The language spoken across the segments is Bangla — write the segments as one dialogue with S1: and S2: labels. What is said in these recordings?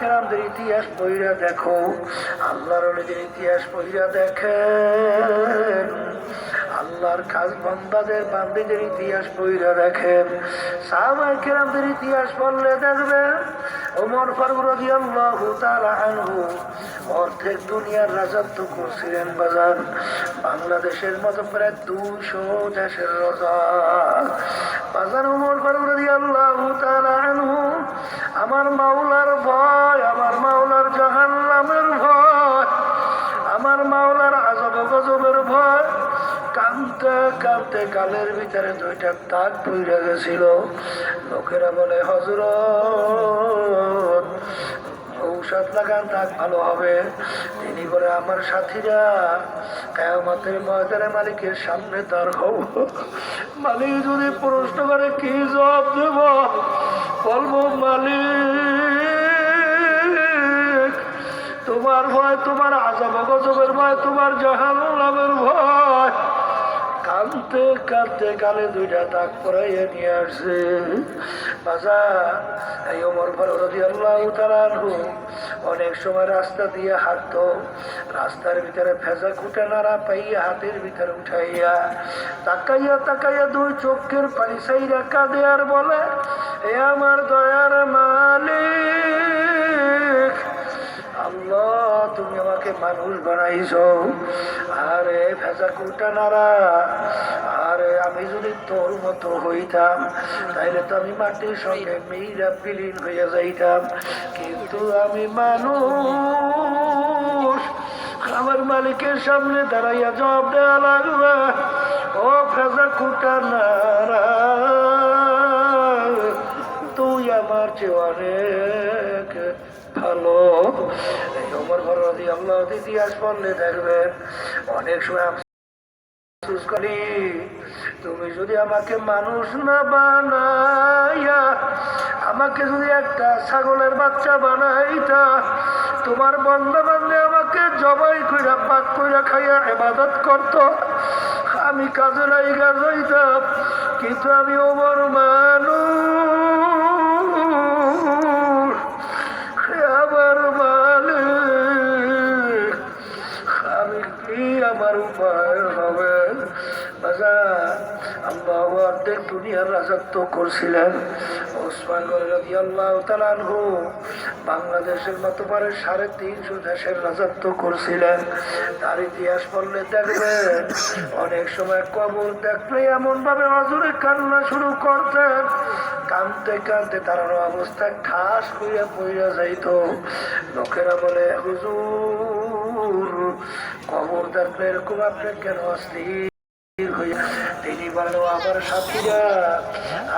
S1: কেরামদের ইতিহাস বইরা দেখো। আল্লাহর ইতিহাস বইরা দেখেন। আল্লাহর কাজ বান্দাদের বান্দিদের ইতিহাস বইরা দেখেন। সাহাবার কেরামদের ইতিহাস পড়লে দেখবেন, ওমর ফারুক রাদিয়াল্লাহু তাআলা অর্ধেক দুনিয়ার রাজত্ব করছিলেন বাজার। বাংলাদেশের মতো প্রায় দুশো দেশের রাজা। বাজার ওমর ফারুক রাদিয়াল্লাহু তাআলা আমার মাওলার ভয়, আমার মাওলার জাহান্নামের ভয়, আমার মাওলার আজব গজবের ভয় কাঁদতে কাঁদতে গালের ভিতরে দুইটা তাক পইরা গেছিল। লোকেরা বলে হজরত ঔষধ লাগান তাক ভালো হবে। তিনি বলে, আমার সাথীরা, কেয়ামতের ময়দানে মালিকের সামনে তার হব মালিক যদি প্রশ্ন করে, কি জবাব দেব? বলব, মালিক, তোমার ভয়, তোমার আজাব গজবের ভয়, তোমার জাহান্নামের ভয় কানতে কানতে কালে দুইটা দাগ পরাইয়া নিয়ে আসছে। বাজা এই ওমর ফারুদি আল্লাহ তালানহু অনেক সময় রাস্তা দিয়ে হাঁটতো। রাস্তার ভিতরে ভেজা কুটে নাড়া পাইয়া হাতের ভিতরে উঠাইয়া তাকাইয়া তাকাইয়া দুই চোখের পানি সাইরা কাঁদে আর বলে, এ আমার দয়ার মালিক। আল্লাহ, তুমি আমাকে মানুষ বানাইছ। আরে ভেজা কুটা নাড়া আরে আমি যদি তোর মতো হইতাম, তাইলে তো আমি মাটির সঙ্গে মেয়েরা বিলীন হইয়া যাইতাম। কিন্তু আমি মানুষ। আমার মালিকের সামনে দাঁড়াইয়া জবাব দেওয়া লাগবে। ও ভেজা কুটা নারা, তুই আমার চেয়ে অনেক ভালো ওমর ভরদি আল্লাহ ইতিহাস পড়লে দেখবেন অনেক সময় আফসোস করি, তুমি যদি আমাকে মানুষ না বানাইয়া, আমাকে যদি একটা ছাগলের বাচ্চা বানাইতা, তোমার বন্ধা বান্ধে আমাকে জবাই কইরা, পাক কইরা খাইয়া এবাদত করত। আমি কাজে লাইগা যাইতাম কিন্তু আমি ওমর মানুষ। দুনিয়ার রাজত্ব করছিলেন। ওসমান তালানহু বাংলাদেশের মতো পারে সাড়ে তিনশো দেশের রাজত্ব করছিলেন। তার ইতিহাস পড়লে দেখবেন অনেক সময় কবর দেখলে এমন ভাবে হজুরে কান্না শুরু করতেন। কানতে কানতে তার অবস্থায় ঠাস কইয়া পইয়া যাইতো। লোকেরা বলে, হুজুর, কবর দেখলে এরকম আপনি কেন হইয়া তিনি বলেন আমার সাথীরা,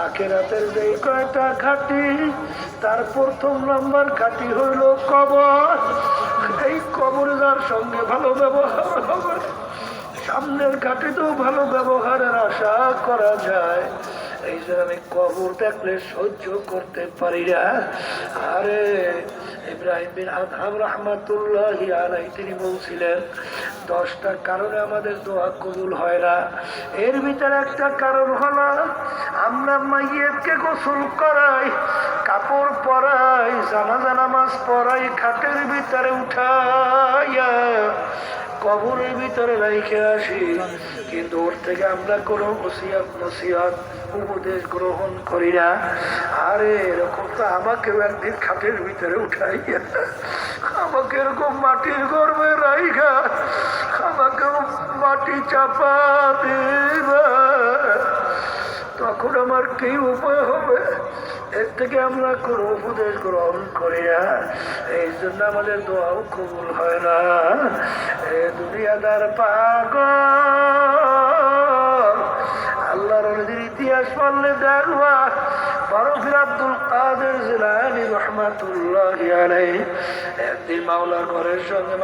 S1: আখেরাতের যে কয়টা ঘাটি, তার প্রথম নাম্বার ঘাটি হইল কবর। এই কবর যার সঙ্গে ভালো ব্যবহার হবে। সামনের ঘাটিতেও ভালো ব্যবহারের আশা করা যায়। এই জন্য আমি কবর দেখলে সহ্য করতে পারি না। আরে ইব্রাহিম বিন আদহাম রহমাতুল্লাহ আলাই তিনি বলছিলেন, দশটা কারণে আমাদের দোয়া কবুল হয় না। এর ভিতরে একটা কারণ হলো, আমরা মাইয়েতকে গোসল করাই, কাপড় পরাই, জানাজা নামাজ পরাই, খাটের ভিতরে উঠাইয়া কবরের ভিতরে রাইখে আসি। কিন্তু ওর থেকে আমরা কোনো নসিয়াত নসিয়াত উপদেশ গ্রহণ করি না। আরে, এরকম তো আমাকেও একদিন খাটের ভিতরে উঠাইয়া, আমাকে এরকম মাটির গর্বে রাইখা, আমাকেও মাটি চাপা দেবা। তখন আমার কি উপায় হবে? এর থেকে আমরা কোনো উপদেশ গ্রহণ করি না। এই জন্য আমাদের দোয়াও কবুল হয় না। এ দুনিয়াদার পাগ আল্লাহর ইতিহাস পড়লে দেখবা ঘরের সঙ্গে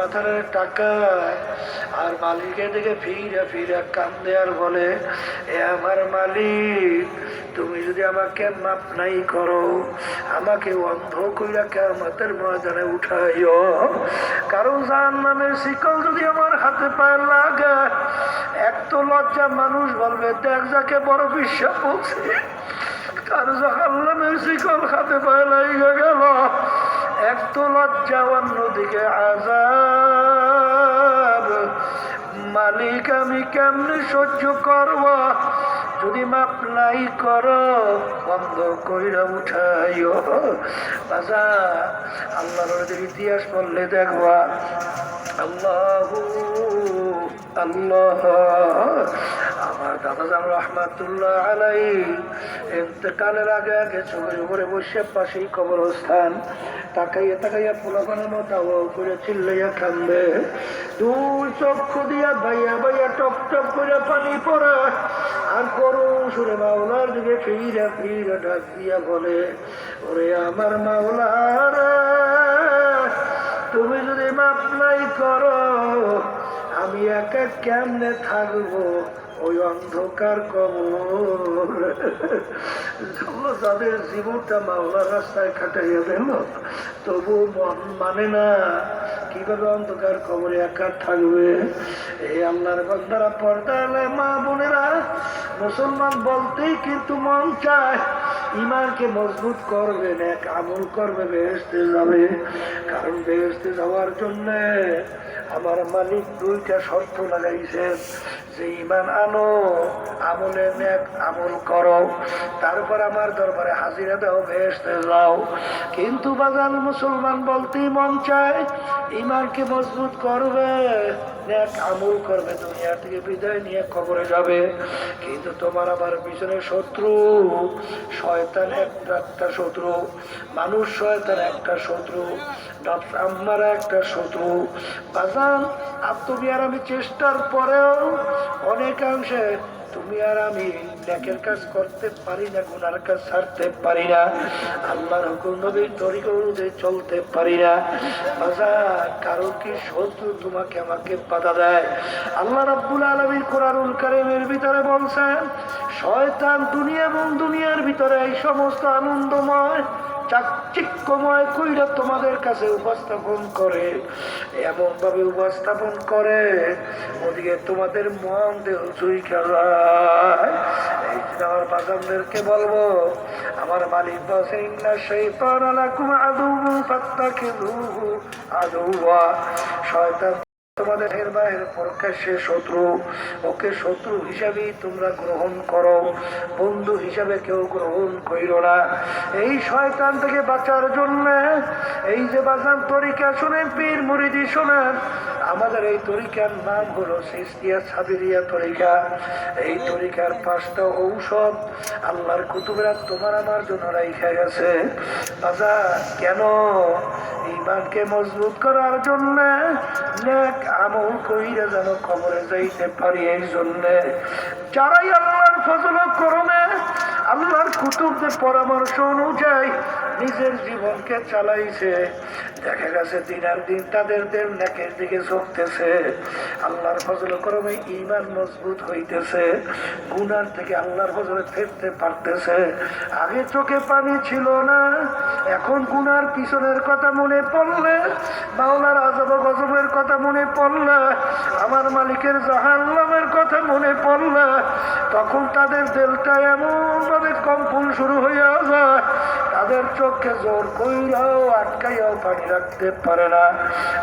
S1: বলে, এ মালিক, তুমি যদি আমাকে মাপ নাই করো, আমাকে অন্ধ কইরা কেমতের ময়দানে উঠাইও। কারণ জান নামের শিকল যদি আমার হাতে পায়ে লাগে, এক তো লজ্জা মানুষ বলবে, দেখ যাকে বড় বিশ্বাস বলছে। তার জাহান্নামের শিকল হাতে পায়ে লাগিয়ে গেল? এক তো লজ্জা অন্যদিকে আজাব মালিক, আমি কেমনে সহ্য করব? যদি মাপ করো, বন্ধ কইরা উঠাইও। বাজা, আল্লাহর ইতিহাস পড়লে দেখবা, আল্লাহ আল্লাহ। আলাই আগে উপরে পাশেই করে চক্ষু দিয়া ভাইয়া ভাইয়া করে পানি পড়ে, আর করুন সুরে মাওলার দিকে ফিরে ফিরে ডাক দিয়া বলে, ওরে আমার মাওলার, তুমি যদি মাপ নাই করো, আমি একা কেমনে থাকব? ওই অন্ধকার কবর। জীবনটা মাওলার রাস্তায় কাটাইয়া দিল তবু মন না কীভাবে অন্ধকার কবরে একা থাকবে। এই আল্লাহর বান্দারা পর্দালে মা বোনেরা, মুসলমান বলতেই কিন্তু মন চায় ইমানকে মজবুত করবে এক আমল করবে বেহেস্তে যাবে। কারণ বেহেস্তে যাওয়ার জন্য আমার মালিক দুইটা শর্ত লাগাইছেন যে ইমান আনো, আমলে নেক আমল করো। তারপর আমার দরবারে হাজিরা দাও, ভেসতে যাও। কিন্তু বাজার মুসলমান বলতেই মন চায়, ইমানকে মজবুত করবে। নেক আমল করবে দুনিয়া থেকে বিদায় নিয়ে কবরে যাবে। কিন্তু তোমার আবার পিছনে শত্রু। শয়তান একটা একটা শত্রু। মানুষ শয়তান একটা শত্রু। নফস একটা শত্রু। বাজান, আর তুমি আর আমি চেষ্টার পরেও অনেকাংশে তুমি আর আমি নেকের কাজ করতে পারি না, গুনার কাজ ছাড়তে পারি না, আল্লাহর হুকুম নবীর তরিকা অনুযায়ী চলতে পারি না। কারও কি শত্রু তোমাকে আমাকে বাধা দেয়? আল্লাহ রাব্বুল আলমীর কোরআনুল কারিমের ভিতরে বলছেন, শয়তান দুনিয়া এবং দুনিয়ার ভিতরে এই সমস্ত আনন্দময় চাকচিক্যময় কইরা তোমাদের কাছে উপস্থাপন করে এমন ভাবে উপস্থাপন করে, ওদিকে তোমাদের মন দেহ চুই খেলায় এই আমার বাগানদেরকে বলব, আমার মালিক বলছেন ইন্না শৈতান আলাকুম আদু পাত্তা খেলু আদু শয়তান তোমাদের শত্রু, ওকে শত্রু তোমরা গ্রহণ করো। বন্ধু হিসাবে কেউ গ্রহণ করিল না। এই শয়তান থেকে বাঁচার জন্য এই যে বাজান তরিকা পীর শোনেন, আমাদের এই তরিকার নাম হলো সিস্তিয়া সাবিরিয়া তরিকা। এই তরিকার পাঁচটা ঔষধ আল্লাহর কুতুবেরা তোমার আমার জন্য রাইখা গেছে। বাজার কেন? ইমানকে মজবুত করার জন্য আমল কইরা যেন কবরে যাইতে পারি এই জন্যে যারাই আল্লাহর ফজল করমে আল্লাহর কুতুবদের পরামর্শ অনুযায়ী নিজের জীবনকে চালাইছে। দেখা গেছে দিন আর দিন তাদের দেব নেকের দিকে ঝুঁকতেছে। আল্লাহর ফজল ক্রমে ইমান মজবুত হইতেছে। গুনার থেকে আল্লাহর ফজলে ফেরতে পারতেছে। আগে চোখে পানি ছিল না, এখন গুনার পিছনের কথা মনে পড়লে, মাওলার আজব গজবের কথা মনে পড়লে, আমার মালিকের জাহান্নামের কথা মনে পড়লে, তখন তাদের দেলটা এমন ভাবে কম্পন শুরু হইয়া যায়। তাদের চোখে জোর কইরাও আটকাইয়াও পানি রাখতে পারে না।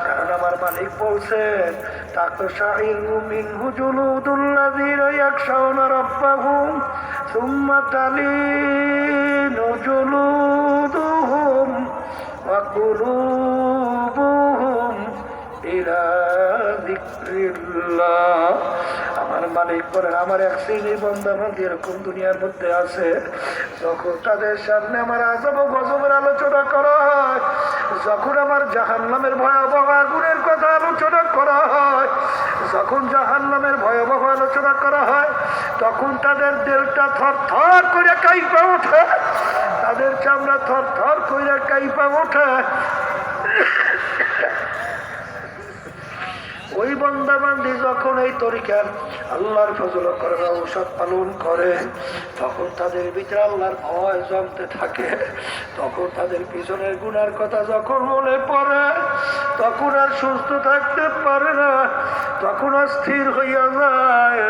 S1: কারণ আমার মালিক বলছেন, তাকে শাহির মিন হুজুলুদুল্লাযীনা ইয়াখশাউনা রাব্বাহুম, সুম্মা তালিনু জুলুদুহুম ওয়া কুলুবুহুম ইলা যিকরিল্লাহ। মালিক করেন আমার এক শ্রেণির বন্ধু আমার এরকম দুনিয়ার মধ্যে আছে। যখন তাদের সামনে আমার আজব গজবের আলোচনা করা হয়, যখন আমার জাহান নামের ভয়াবহ আগুনের কথা আলোচনা করা হয়, যখন জাহান নামের ভয়াবহ আলোচনা করা হয়, তখন তাদের দেলটা থর থর করে কাইপা ওঠে। তাদের চামড়া থর থর করে কাইপা ওঠে। ওই বন্ধু বান্দা যখন এই তরিকার আল্লাহর ফজল করে ঔষধ পালন করে, তখন তাদের ভিতরে আল্লাহর ভয় জমতে থাকে। তখন তাদের পিছনের গুনার কথা যখন মনে পড়ে, তখন আর সুস্থ থাকতে পারে না, তখন আর স্থির হইয়া যায়।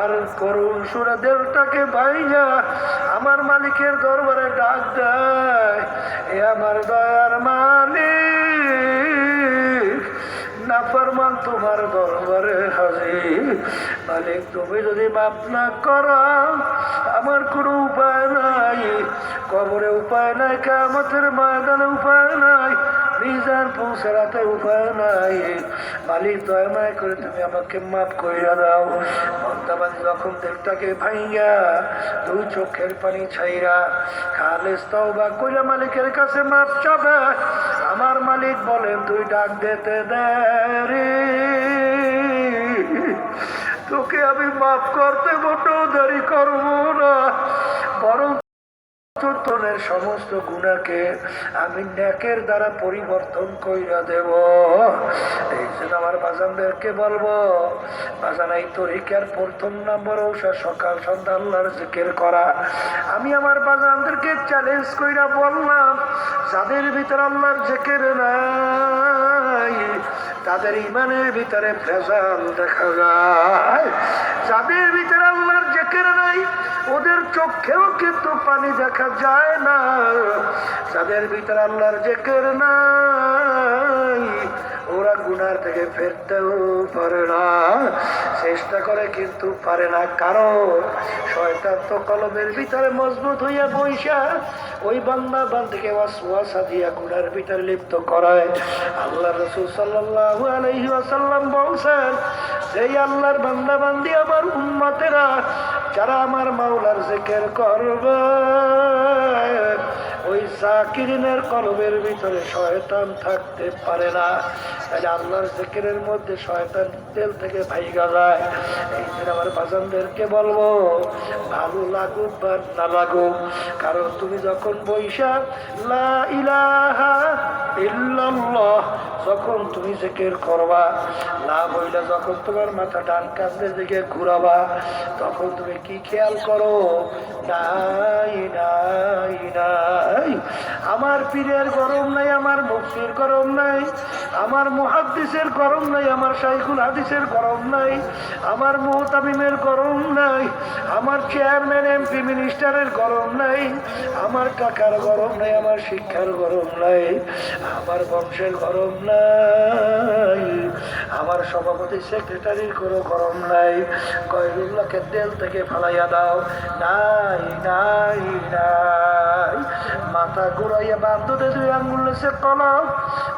S1: আর করুণ সুরা দেলটাকে ভাইয়া আমার মালিকের দরবারে ডাক দেয়, এ আমার দয়ার মালিক নাফরমান তোমার দরবারে হাজির। মালিক, তুমি যদি মাপ না করো, আমার কোনো উপায় নাই। কবরে উপায় নাই কামতের ময়দানে উপায় নাই। মিজান পৌঁছাতে উপায় নাই। মালিক দয়াময় করে তুমি আমাকে মাফ করিয়া দাও। মন্দাবান যখন দেবটাকে ভাইয়া দুই চোখের পানি ছাইরা খালেস তওবা কইরা মালিকের কাছে মাপ চাবে। আমার মালিক বলেন, তুই ডাক দিতে দে তোকে আমি মাফ করতে মোটেও দেরি করব না। বরং চৈতনের সমস্ত গুণাকে আমি ন্যাকের দ্বারা পরিবর্তন কইরা দেব। এই জন্য আমার বাজানদেরকে বলব বাজান এই তরিকার প্রথম নম্বর ঔষধ সকাল সন্ধ্যা আল্লাহর জিকির করা। আমি আমার বাজানদেরকে চ্যালেঞ্জ কইরা বললাম, যাদের ভিতরে আল্লাহর জিকির নাই, তাদের ইমানের ভিতরে ভেজাল দেখা যায়। যাদের ভিতরে আল্লাহর জেকের নাই ওদের চোখেও কিন্তু পানি দেখা যায় না। যাদের ভিতরে আল্লাহর জেকের নাই ওরা গুনার থেকে ফেরতেও পারে না। চেষ্টা করে কিন্তু পারে না। কারণ শয়তান তো কলমের ভিতরে মজবুত হইয়া বৈশা ওই বান্দা বান্দিকে ওয়াসওয়াসা দিয়া গুনার ভিতরে লিপ্ত করায়। আল্লাহ রসুল সাল্লাল্লাহু আলাইহি ওয়াসাল্লাম বলছেন এই আল্লাহর বান্দা বান্দি আমার উম্মতেরা, যারা আমার মাওলার জিকির করবে জাকিরিনের কলবের ভিতরে শয়তান থাকতে পারে না। তাহলে আল্লাহর জিকিরের মধ্যে শয়তান তেল থেকে ভাইগা যায়। এই জন্য আমার বাজানদেরকে বলব, ভালো লাগুক বা না লাগুক, কারণ তুমি যখন বৈশাখ লা ইলাহা যখন তুমি জিকির করবা না হইলে যখন তোমার মাথা ডান কাঁধের দিকে ঘুরাবা, তখন তুমি কি খেয়াল করো? নাই নাই আমার পীরের গরম নাই, আমার মুক্তির গরম নাই, আমার মুহাদ্দিসের গরম নাই, আমার শাইখুল হাদিসের গরম নাই, আমার মোহতামিমের গরম নাই, আমার চেয়ারম্যান, এমপি, মিনিস্টারের গরম নাই, আমার কাকার গরম নাই, আমার শিক্ষার গরম নাই। আমার বংশের গরম নাই, আমার সভাপতি সেক্রেটারির কোনো গরম নাই। কয়রুল্লাহকে তেল থেকে ফালাইয়া দাও। নাই নাই নাই। মাথা ঘুরাইয়া বান্ধতে দুই আঙ্গুল সে কলম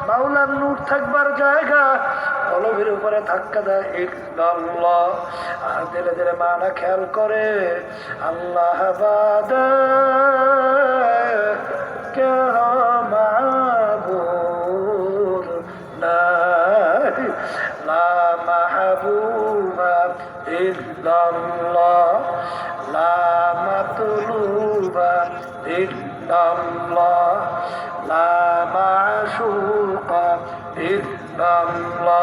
S1: মাওলার নূর থাকবার জায়গা। কলমের উপরে ধাক্কা দেয় ইল্লাল্লাহ আর ধীরে ধীরে মানা খেয়াল করে, আল্লাহ বাদে কেন ইল্লাল্লাহ লা মাতলুবা ইল্লাল্লাহ লা মাশুকা ইল্লাল্লাহ।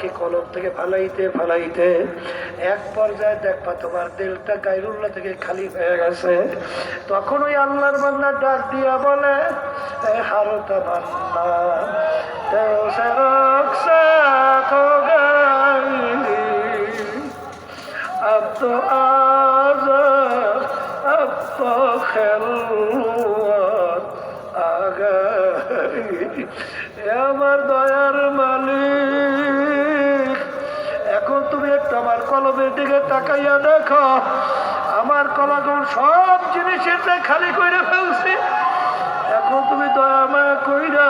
S1: কি কলম থেকে ফালাইতে ফালাইতে। এক পর্যায়ে দেখবা তোমার দিলটা গাইরুল্লা থেকে খালি হয়ে গেছে। তখন ওই আল্লাহর বান্না ডাক দিয়া বলে হারতা বান্না খেল আমার দয়ার মালিক এখন তুমি একটু আমার কলমের দিকে তাকাইয়া দেখো। আমার কলাগুলো সব জিনিসের খালি করে ফেলছে। এখন তুমি দয়া মায়া কইরা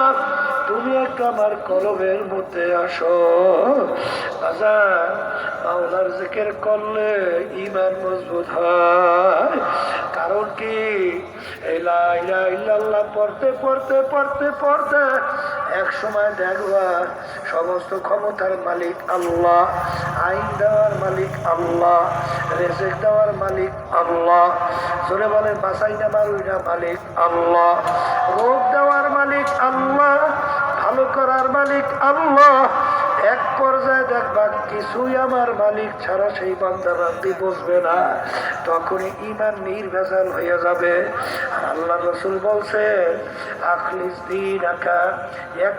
S1: তুমি একটা আমার কলবের মধ্যে আসো। আজা মাওলার জিকির করলে ইমান মজবুত হয়। কারণ কি? পড়তে পড়তে পড়তে পড়তে এক সময় দেখবা সমস্ত ক্ষমতার মালিক আল্লাহ, আইন দেওয়ার মালিক আল্লাহ, রেজেক দেওয়ার মালিক আল্লাহ, জোরে বলে বাসাই নেবার ওইটা মালিক আল্লাহ, রোগ দেওয়ার মালিক আল্লাহ, ভালো করার মালিক আল্লাহ। এক পর্যায়ে দেখবা কিছুই আমার মালিক ছাড়া সেই বান্দাবান্দি বসবে না। তখনই ইমান নির্ভেজাল হয়ে যাবে। আল্লাহ রসুল বলছে আখলিস দিন আকা এক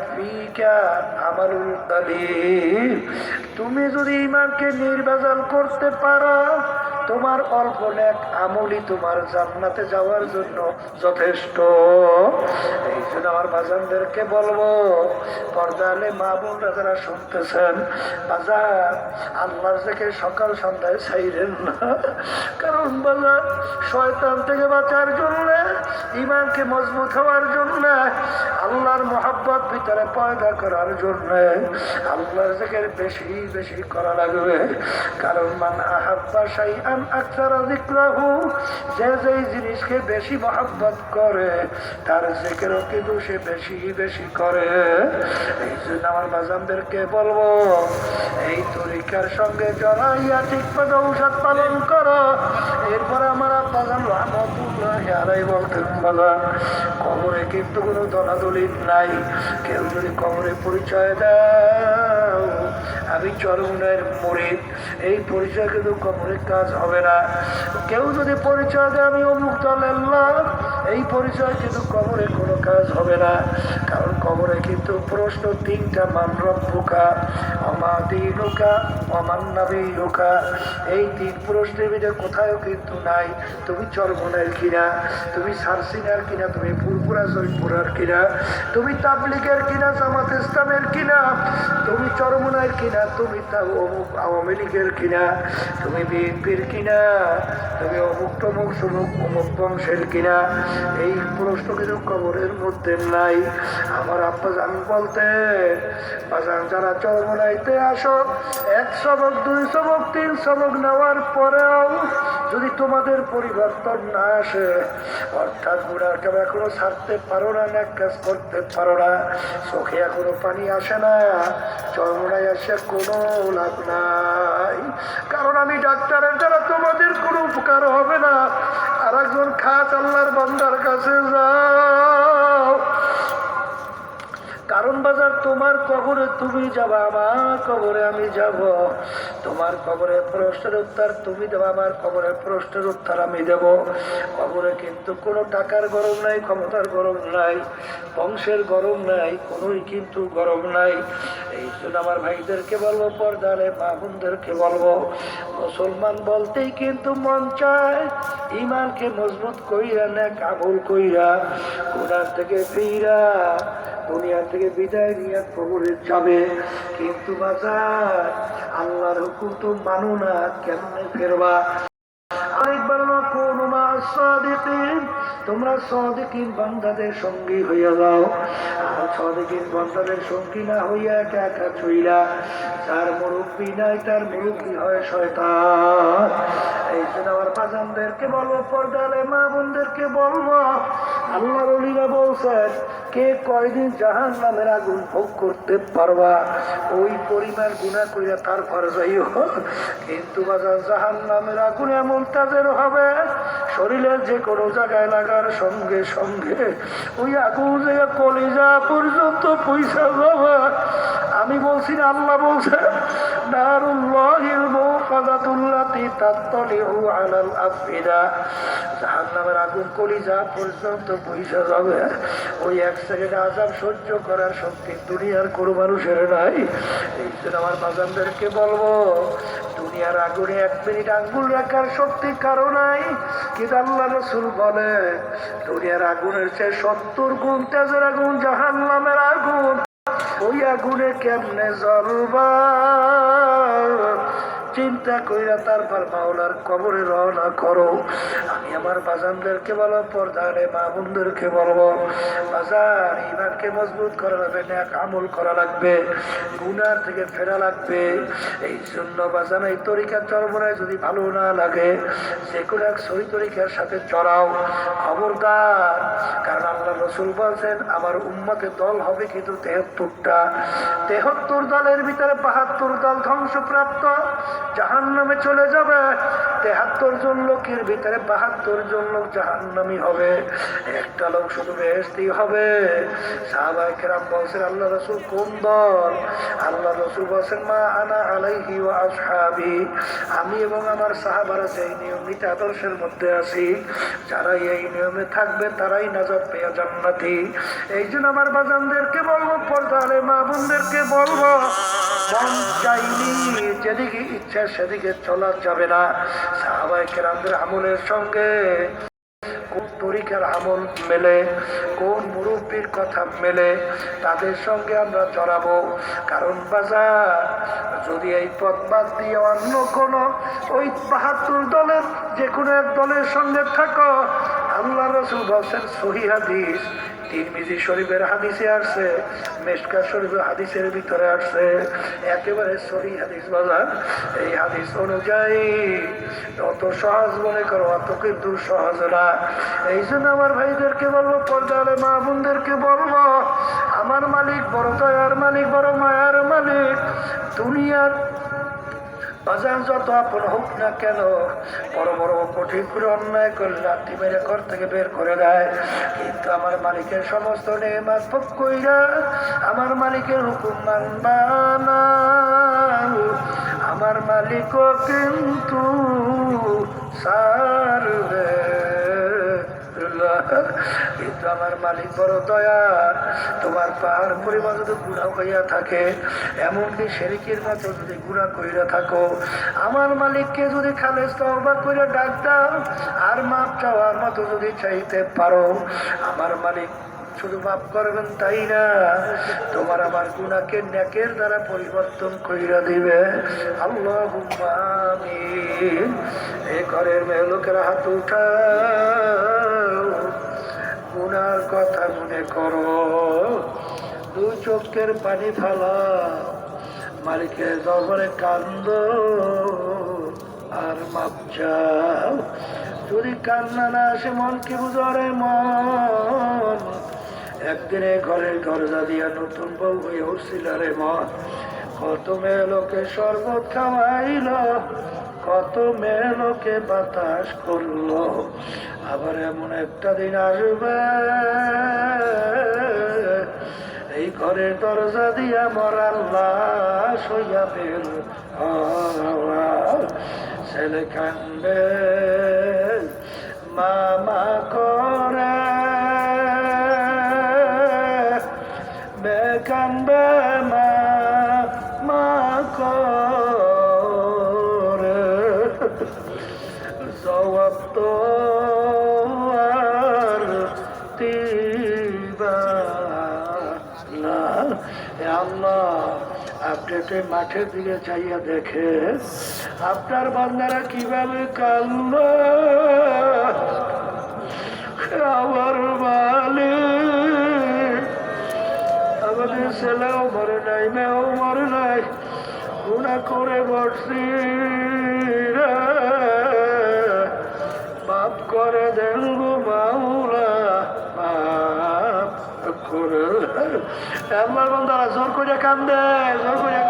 S1: দালিল। তুমি যদি ইমানকে নির্ভেজাল করতে পারো তোমার অল্প এক আমলি তোমার জান্নাতে যাওয়ার জন্য যথেষ্ট। এই জন্য আমার বাজানদেরকে বলব, পর্দালে মা বোনরা যারা শুনতেছেন বাজার আল্লাহর থেকে সকাল সন্ধ্যায় না। কারণ বাজার শয়তান থেকে বাঁচার জন্য ইমানকে মজবুত হওয়ার জন্য, আল্লাহর মহাব্বত ভিতরে পয়দা করার জন্য আল্লাহর থেকে বেশি বেশি করা লাগবে। কারণ মান আহাব্বা সাই যে যেই জিনিসকে বেশি মহাব্বত করে, তার জিকিরও কিন্তু সে বেশি বেশি করে। এই জন্য আমার বাজানদেরকে বলব, এই তরিকার সঙ্গে জড়াইয়া ঠিক পদে ঔষধ পালন করো। এরপরে আমার বাজান রহমতুল্লাহ কবরে কিন্তু কোনো দলাদলির নাই। কেউ যদি কবরে পরিচয় দাও আমি চরমনের মরিদ। এই পরিচয় কিন্তু কবরের কাজ হবে না। কেউ যদি পরিচয় দেয়, আমি অমুক দলের লোক। এই পরিচয় কিন্তু কবরে কোনো কাজ হবে না, কারণ কবরে কিন্তু প্রশ্ন তিনটা মান, রব্বুকা অমাদিনুকা অমান্নাবিনুকা এই তিন প্রশ্নের ভিতরে কোথাও কিন্তু নাই, তুমি চরমনের কিনা, তুমি সারসিনার কিনা, তুমি ফুরপুরা জয়পুরার কিনা, তুমি তাবলিগের কিনা, জামাত ইসলামের কিনা, তুমি চরমনের কিনা, তুমি তা অমুক আওয়ামী লীগের কিনা, তুমি বিএনপির কিনা, তুমি অমুক টমুক সমুক অমুক বংশের কিনা। এই প্রশ্ন কিন্তু কবরের মধ্যে নাই। আমার আব্বা জান বলতে বাজান যারা চরমনাইতে আসো, এক সবক, দুই সবক, তিন সবক নেওয়ার পরেও যদি তোমাদের পরিবর্তন না আসে, অর্থাৎ বুড়ার কেউ এখনও ছাড়তে পারো না না কাজ করতে পারো না, চোখে এখনও পানি আসে না চরমনায় আসে কোনো লাভ নাই। কারণ আমি ডাক্তারের দ্বারা তোমাদের কোনো উপকার হবে না খাস আল্লাহর বান্দার কাছে যাও বাজার তোমার কবরে তুমি যাবা, আমার কবরে আমি যাব। তোমার কবরে প্রশ্নের উত্তর তুমি দেবো, আমার কবরে প্রশ্নের উত্তর আমি দেব। কবরে কিন্তু কোনো টাকার গরম নাই, ক্ষমতার গরম নাই, বংশের গরম নাই, কোনোই কিন্তু গরম নাই। এই জন্য আমার ভাইদেরকে বলব, পর্দারে মা বোনদেরকে বলব, মুসলমান বলতেই কিন্তু মন চায় ইমানকে মজবুত কইরা না কাবুল কইরা কোনার থেকে ফিরা। দুনিয়া থেকে বিদায় নিয়ে কবরে যাবে। কিন্তু বাজার, আল্লাহর হুকুম তো মানো না, কেমনে ফেরবা? কোন মা তোমরা সঙ্গী হইয়া যাও। আর সঙ্গী না হইয়া একা তার হয় এই জন্য আমার বলব, পর্দালে মা বোনদেরকে বলব আল্লাহ বলছেন কে কয়দিন জাহান নামের আগুন ভোগ করতে পারবা? ওই পরিমাণ গুণা কইরা তারপর যাইও। কিন্তু বাজার জাহান নামের আগুন এমন তাদের হবে, শরীরের যে কোনো জায়গায় লাগার সঙ্গে সঙ্গে ওই আগুন জায়গা কলিজা পর্যন্ত পয়সা যাবে। আমি বলছি না, আল্লাহ বলছে জাহান্নামের আগুন কলিজা পর্যন্ত পয়সা যাবে। ওই এক সেকেন্ড আজাব সহ্য করার শক্তি দুনিয়ার কোনো মানুষের নাই। এই জন্য আমার বাজানদেরকে বলব, দুনিয়ার আগুনে এক মিনিট আঙ্গুল রাখার শক্তি কারও নাই। কিন্তু আল্লাহ রসুল বলে দুনিয়ার আগুনের চেয়ে সত্তর গুণ তেজের আগুন জাহান নামের আগুন। ওই আগুনে কেমনে জ্বলবা? চিন্তা কইরা তারপর মাওলার কবরে রওনা করো। আমি আমার বাজানদেরকে বলো পর্দারে মা বোনদেরকে বলব বাজার ইমানকে মজবুত করা লাগবে, ন্যাক আমল করা লাগবে, গুনার থেকে ফেরা লাগবে। এই জন্য বাজানো, এই তরিকা চরমনায় যদি ভালো না লাগে, যে কোনো এক সহি তরিকার সাথে চড়াও। খবরদার, কারণ আল্লাহ রসুল বলছেন, আমার উম্মতে দল হবে কিন্তু তেহাত্তরটা। তেহাত্তর দলের ভিতরে বাহাত্তর দল ধ্বংসপ্রাপ্ত। জাহান নামে চলে যাবে। তেহাত্তর জন লোকের ভিতরে বাহাত্তর জন লোক জাহান্নামি হবে। একটা লোক শুধু বেহেস্তি হবে। সাহাবাই বলছেন, আল্লাহ রসুল কোন দল? আল্লাহ রসুল বলছেন, মা আনা আলাইহি ওয়া আসহাবি। আমি এবং আমার সাহাবারা সেই নিয়মিত আদর্শের মধ্যে আছি, যারা এই নিয়মে থাকবে, তারাই নাজাত পেয়ে জান্নাতি। এই জন্য আমার বাজানদেরকে বলব, পর্দালে মা বোনদেরকে বলব যেদিকে ইচ্ছা সেদিকে চলা যাবে না। সাহাবাই কেরামদের আমলের সঙ্গে কোন তরিকার আমল মেলে, কোন মুরব্বীর কথা মেলে, তাদের সঙ্গে আমরা চড়াবো কারণ বাজার, যদি এই পথ বাদ দিয়ে অন্য কোনো ওই বাহাত্তর দলের, যে কোনো এক দলের সঙ্গে থাকো, আল্লাহ রসুল বলছেন সহি হাদিস তিরমিজি শরীফের হাদিসে আসছে, মেশকা শরীফের হাদিসের ভিতরে আসছে। একেবারে সহি হাদিস বাজার। এই হাদিস অনুযায়ী অত সহজ মনে করো, অত কিন্তু সহজ না। এই জন্য আমার ভাইদেরকে বলব পর্দালে মা বোনদেরকে বলব, আমার মালিক বড় দয়ার মালিক, বড় মায়ার মালিক, দুনিয়ার বাজার যত আপন হোক না কেন, বড় বড় কঠিন করে অন্যায় করে লাঠি মেরে ঘর থেকে বের করে দেয়। কিন্তু আমার মালিকের সমস্ত নেমাত ভোগ কইরা আমার মালিকের হুকুম মানবা না। আমার মালিকও কিন্তু সারবে। কিন্তু আমার মালিক বড় দয়া তোমার পাহাড় পরিমাণ যদি গুণা হইয়া থাকে, এমনকি শেরিকের মতো যদি গুণা কইরা থাকো, আমার মালিককে যদি খালেজ তহবা করে ডাক দাও, আর মাপ চাওয়ার মতো যদি চাইতে পারো, আমার মালিক শুধু মাফ করবেন তাই না? তোমার আমার গুণাকে ন্যাকের দ্বারা পরিবর্তন কইরা দিবে। আল্লাহ এই ঘরের মেয়ে লোকেরা হাত উঠাও। গুনার কথা মনে করো। দুই চোখের পানি ফালা, মালিকের দরবারে কান্দ। আর মাপ চাও, যদি কান্না না আসে, মন কি বুঝরে মন? একদিনে ঘরের দরজা দিয়া নতুন বউ হয়ে উঠছিল রে মন। কত মেয়ে লোকে শরবত খাওয়াইল, কত মেয়ে লোকে বাতাস করল। আবার এমন একটা দিন আসবে। এই ঘরের দরজা দিয়া মরার লাশ হইয়া বের ছেলে কান্দে মামা করে একটু মাঠের দিকে চাইয়া দেখে। আপনার বান্দারা কীভাবে কান্দ? আমার মালিক। আমাদের ছেলেও মরে নাই, মেয়েও মরে নাই। গুণা করে বসছি। মাফ করে দেন গো মাফ করে আমার বন্ধারা জোর করে কান্দে, জোর করে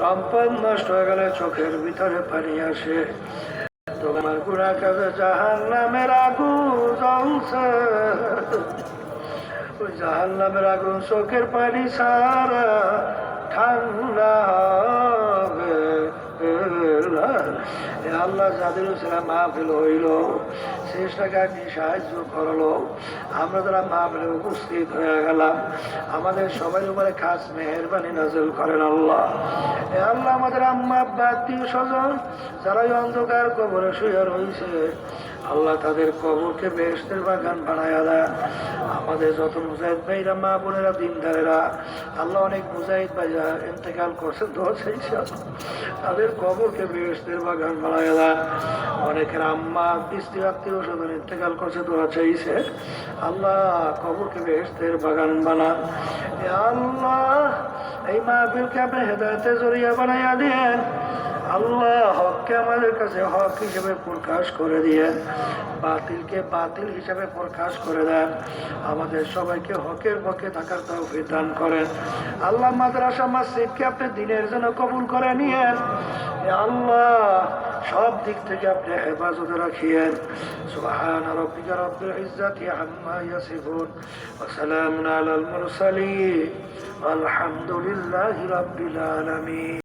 S1: সম্পদ নষ্ট হয়ে গেলে চোখের ভিতরে পানি আসে। তোমার গুড়া কাজে জাহান নামের আগুন জ্বলছে। জাহান নামের আগুন চোখের পানি সারা ঠান্ডা আল্লাহ যাদের ছিলাম মাহফিল হইল, শেষটাকে আপনি সাহায্য করল। আমরা যারা মাহফিলে উপস্থিত হয়ে গেলাম, আমাদের সবাই উপরে খাস মেহরবানি নাজল করেন আল্লাহ। আল্লাহ আমাদের আম্মা, আব্বা, আত্মীয় স্বজন যারা অন্ধকার কবরে শুয়ে রয়েছে আল্লাহ তাদের কবরকে বেহেস্তের বাগান বানায় দেন। আমাদের যত মুজাহিদ ভাইরা, মা বোনেরা, দিনদারেরা, আল্লাহ অনেক মুজাহিদ ভাইরা ইন্তেকাল করছে দোয়া চাইছে আল্লাহ। তাদের কবরকে বেহেস্তের বাগান বানায় দেয় অনেকের আম্মা স্ত্রী আত্মীয় স্বজন ইন্তেকাল করছে দোয়া চাইছে আল্লাহ কবরকে বেহেস্তের বাগান বানান। আল্লাহ, এই মাহফিলকে আপনি হেদায়তের জড়িয়ে বানাইয়া দিয়েন আল্লাহ হককে আমাদের কাছে হক হিসেবে প্রকাশ করে দিয়ে বাতিলকে বাতিল হিসেবে প্রকাশ করে দেন, আমাদের সবাইকে হকের পক্ষে থাকার তৌফিক দান করেন। আল্লাহ মাদ্রাসা মসজিদকে আপনি দিনের জন্য কবুল করে নিয়েন। আল্লাহ, সব দিক থেকে আপনি হেফাজতে রাখিয়েন। সুবহান রব্বিকা রব্বিল ইজ্জাতি আম্মা ইয়াসিফুন, ওয়া আলাল মুরসালিন আলহামদুলিল্লাহি রাব্বিল আলামিন।